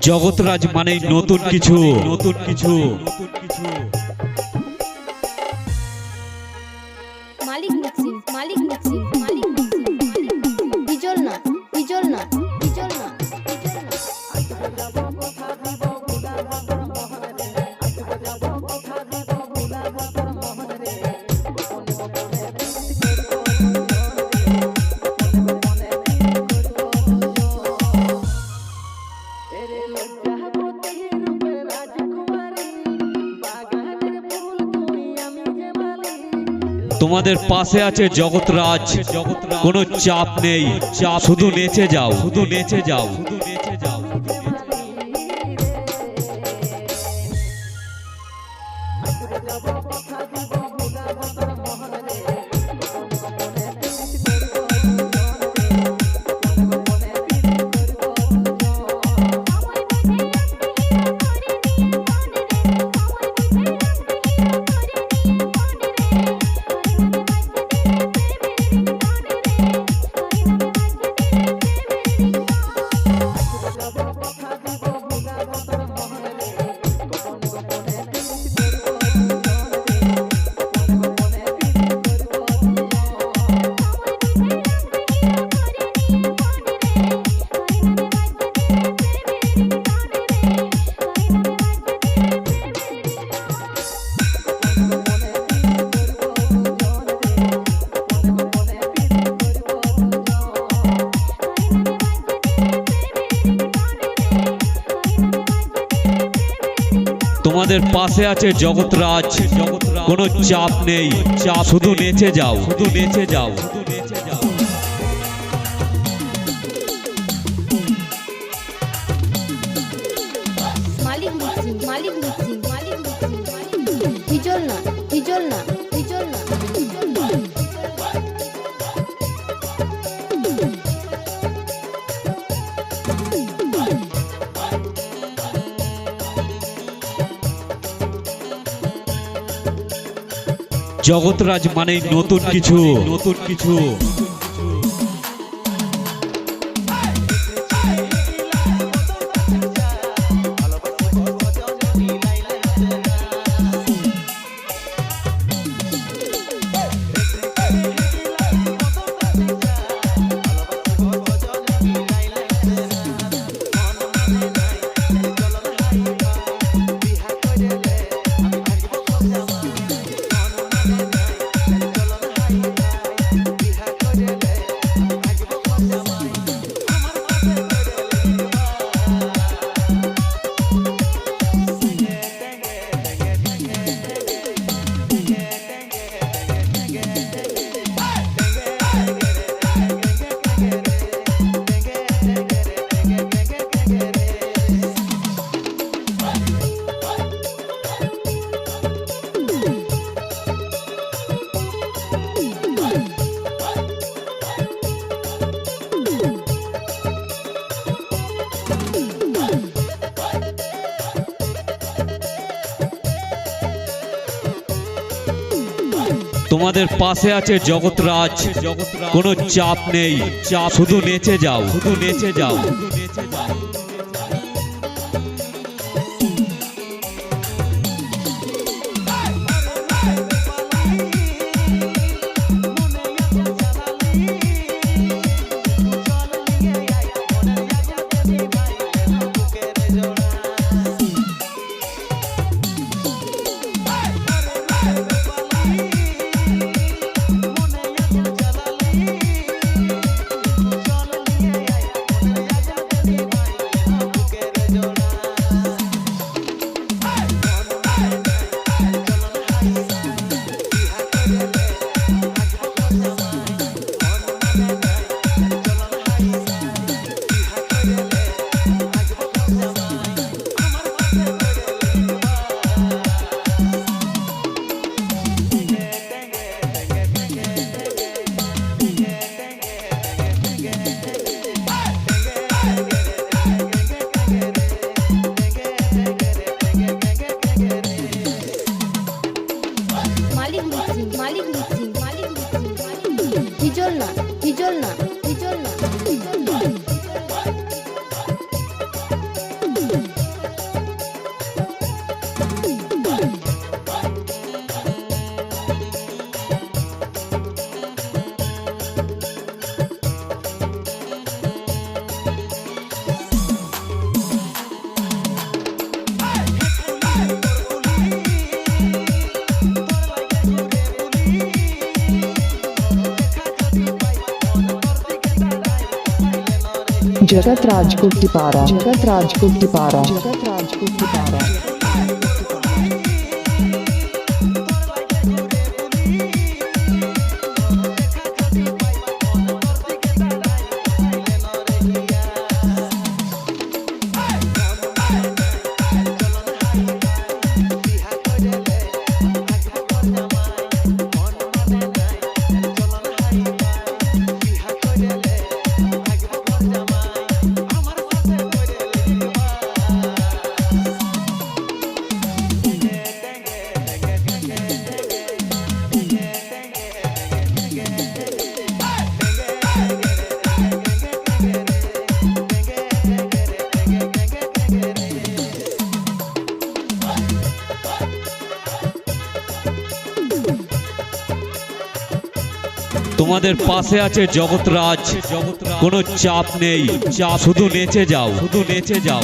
জগৎরাজ মানে নতুন কিছু। নতুন কিছু। তোমাদের পাশে আছে জগৎরাজ। কোনো চাপ নেই। চাপ শুধু নেচে যাও। শুধু নেচে যাও। পাশে আছে জগৎরাজ। কোনো চাপ নেই। চাপ শুধু নেচে যাও। শুধু নেচে যাও। জগৎরাজ মানে নতুন কিছু। নতুন কিছু। তোমাদের পাশে আছে জগৎরাজ। কোনো চাপ নেই। চাপ শুধু নেচে যাও। শুধু নেচে যাও। নেচে যাও जगत राजगुप्त पारा। जगत राजगुप्त पारा। जगत राजगुप्त पारा। তোমাদের পাশে আছে জগৎরাজ। কোনো চাপ নেই। চাপ শুধু নেচে যাও। শুধু নেচে যাও।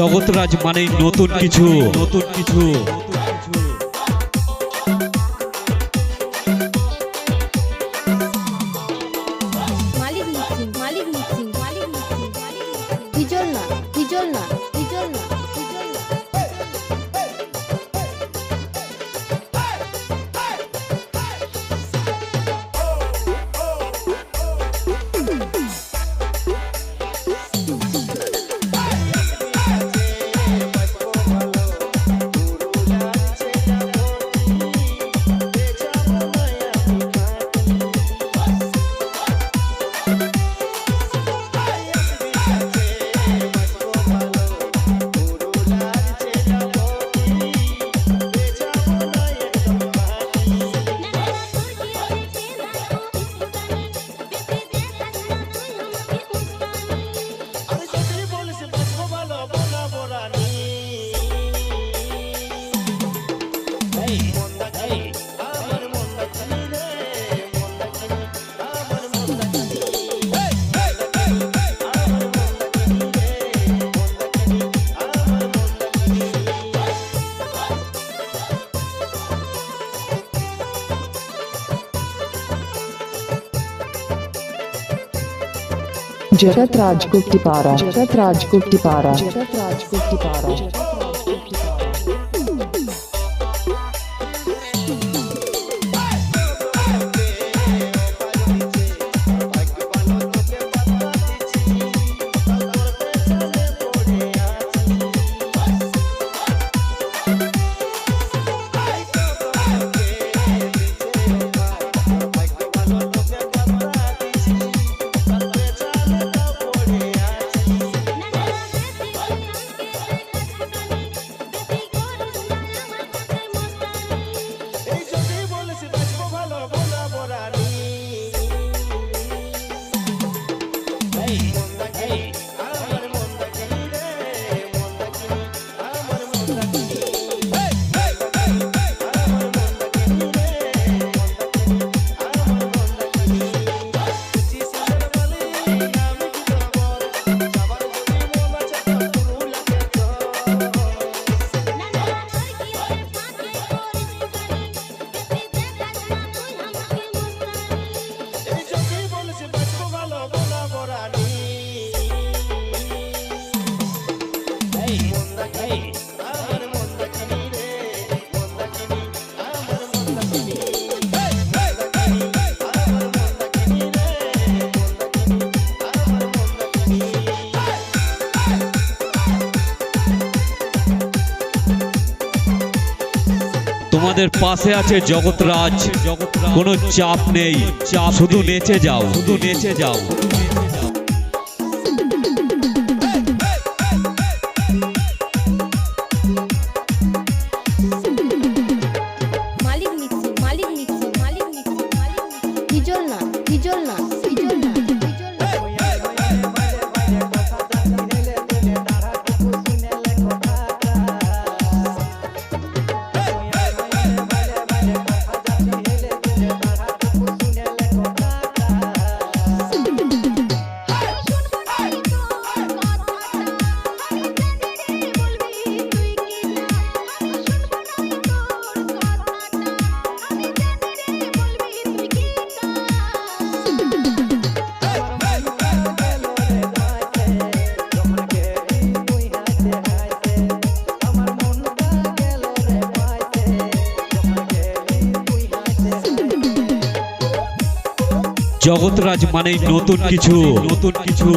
জগৎরাজ মানে নতুন কিছু। নতুন কিছু। जगत राज पारा जगत राज पारा जगत राज पारा তোমাদের পাশে আছে জগৎরাজ। জগৎরাজ কোনো চাপ নেই। চাপ শুধু নেচে যাও। শুধু নেচে যাও। জগৎরাজ মানে নতুন কিছু। নতুন কিছু।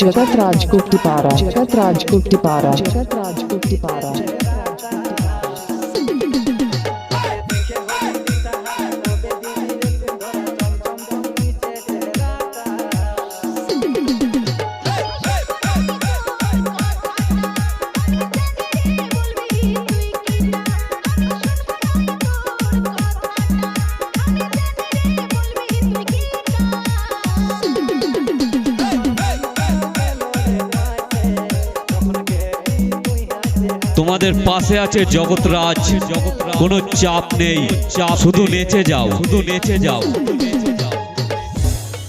जगत राज को टिपारा जगत राज को टिपारा जगत राज को टिपारा তোমাদের পাশে আছে জগৎরাজ। কোনো চাপ নেই। চাপ শুধু নেচে যাও। শুধু নেচে যাও।